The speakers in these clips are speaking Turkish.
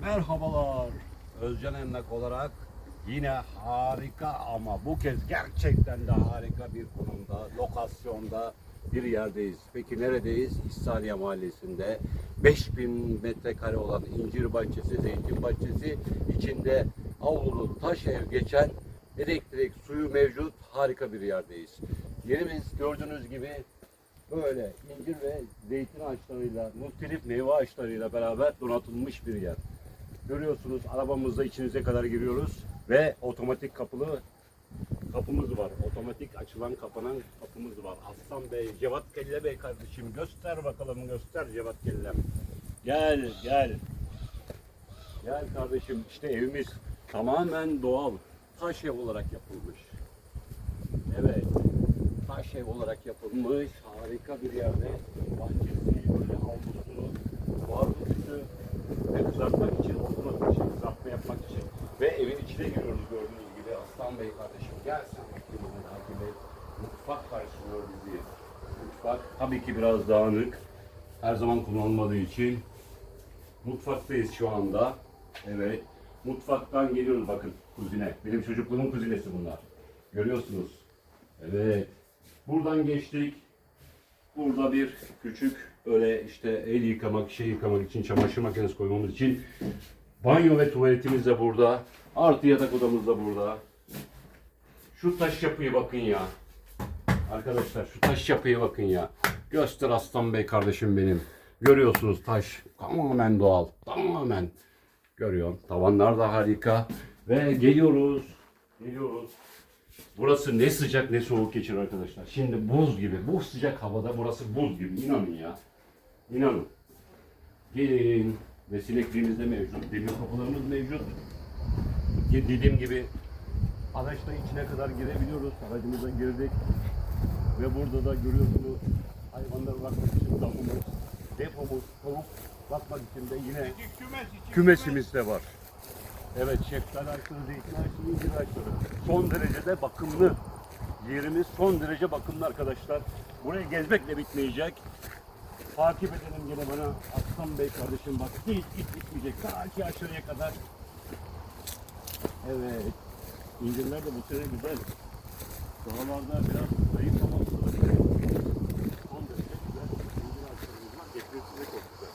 Merhabalar. Özcan Emlak olarak yine harika ama bu kez gerçekten de harika bir konumda, lokasyonda bir yerdeyiz. Peki neredeyiz? İhsaniye Mahallesi'nde 5000 metrekare olan incir bahçesi, zeytin bahçesi içinde avlulu taş ev geçen elektrik suyu mevcut harika bir yerdeyiz. Yerimiz gördüğünüz gibi böyle incir ve zeytin ağaçlarıyla, muhtelif meyve ağaçlarıyla beraber donatılmış bir yer. Görüyorsunuz arabamızda içinize kadar giriyoruz ve otomatik kapılı kapımız var. Otomatik açılan kapanan kapımız var. Aslan Bey, Cevat Kelle Bey kardeşim göster bakalım göster Cevat Kellem. Gel gel. Gel kardeşim işte evimiz tamamen doğal. Taş ev olarak yapılmış. Evet. Taş ev olarak yapılmış. Harika bir yerde. Bahçesi, böyle havlusu, barbeküsü ve kızartmak için, oturmak için, kızartma yapmak için. Ve evin içine giriyoruz gördüğünüz gibi. Aslan Bey kardeşim gel sen bakayım bana takip et. Mutfak karşılıyor bizi. Mutfak tabii ki biraz dağınık. Her zaman kullanılmadığı için. Mutfaktayız şu anda. Evet. Mutfaktan geliyoruz bakın kuzine. Benim çocukluğumun kuzinesi bunlar. Görüyorsunuz. Evet. Buradan geçtik. Burada bir küçük öyle işte el yıkamak, şey yıkamak için, çamaşır makinesi koymamız için banyo ve tuvaletimiz de burada. Artı yatak odamız da burada. Şu taş yapıyı bakın ya. Arkadaşlar şu taş yapıya bakın ya. Göster Aslan Bey kardeşim benim. Görüyorsunuz taş tamamen doğal. Tamamen. Görüyorsun. Tavanlar da harika. Ve geliyoruz. Geliyoruz. Burası ne sıcak ne soğuk geçir arkadaşlar. Şimdi buz gibi. Bu sıcak havada burası buz gibi. İnanın ya. İnanın. Gelin. Ve sinekliğimiz de mevcut. Demir kapılarımız mevcut. Dediğim gibi araçla içine kadar girebiliyoruz. Aracımıza girdik. Ve burada da görüyorsunuz hayvanlara bakmak için damımız, depomuz, tavuk bakmak için de yine kümesimiz de var. Evet şeftali ağaçları, zeytin ağaçları, incir ağaçları. Son derecede bakımlı. Yerimiz son derece bakımlı arkadaşlar. Burayı gezmekle bitmeyecek. Takip edelim gene bana Aslan Bey kardeşim bak hiç hiç bitmeyecek. Ta ki aşağıya kadar. Evet. İncirler de bu sene güzel. Dağlarda biraz zayıf ama olabilir. Son derece güzel. İncir ağaçlarımız var. Getirisi de çok güzel.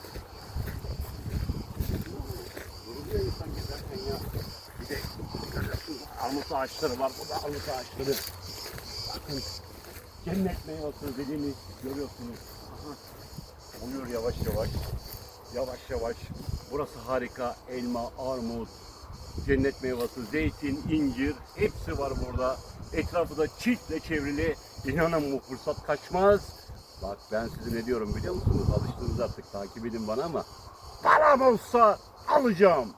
Yoruluyor insan gezerken ya. Bir de görüyorsunuz armut ağaçları var. Bu da armut ağaçları. Bakın cennet meyvesi dediğimiz görüyorsunuz. Aha. Oluyor yavaş yavaş. Yavaş yavaş. Burası harika. Elma, armut, cennet meyvesi, zeytin, incir hepsi var burada. Etrafı da çitle çevrili. İnanın bu fırsat kaçmaz. Bak ben size ne diyorum biliyor musunuz? Alıştınız artık takip edin bana ama param olsa alacağım.